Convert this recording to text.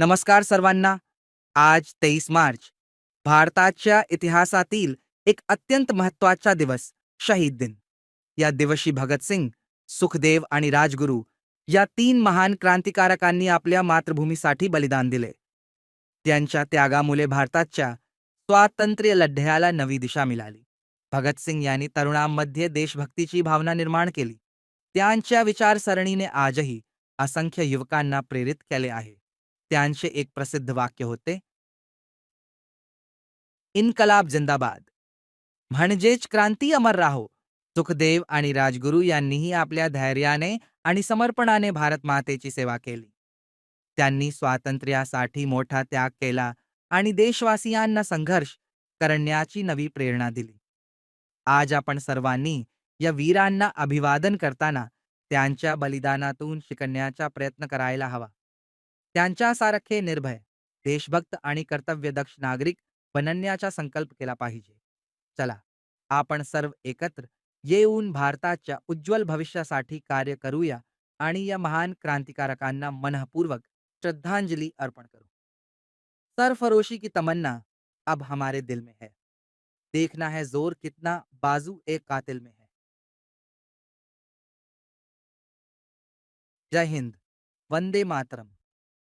नमस्कार सर्वांना. आज तेवीस मार्च. भारताच्या इतिहासातील एक अत्यंत महत्त्वाचा दिवस शहीद दिन. या दिवशी भगतसिंग सुखदेव आणि राजगुरू या तीन महान क्रांतिकारकांनी आपल्या मातृभूमीसाठी बलिदान दिले. त्यांच्या त्यागामुळे भारताच्या स्वातंत्र्य लढ्याला नवी दिशा मिळाली. भगतसिंग यांनी तरुणांमध्ये देशभक्तीची भावना निर्माण केली. त्यांच्या विचारसरणीने आजही असंख्य युवकांना प्रेरित केले आहे. त्यांचे एक प्रसिद्ध वाक्य होते. इन्कलाब जिंदाबाद. म्हणजेच क्रांती अमर राहो. सुखदेव आणि राजगुरू यांनीही आपल्या धैर्याने आणि समर्पणाने भारत मातेची सेवा केली. त्यांनी स्वातंत्र्यासाठी मोठा त्याग केला आणि देशवासियांना संघर्ष करण्याची नवी प्रेरणा दिली. आज आपण सर्वांनी या वीरांना अभिवादन करताना त्यांच्या बलिदानातून शिकण्याचा प्रयत्न करायला हवा. त्यांच्यासारखे निर्भय, देशभक्त आणि कर्तव्यदक्ष नागरिक बनण्याचा संकल्प केला पाहिजे. चला, आपण सर्व एकत्र येऊन भारताच्या उज्ज्वल भविष्यासाठी कार्य करूया आणि या महान क्रांतिकारकांना मनपूर्वक श्रद्धांजलि अर्पण करो. सरफरोशी की तमन्ना, अब हमारे दिल में है. देखना है ज़ोर कितना बाजू एक कातिल में है. जय हिंद, वंदे मातरम.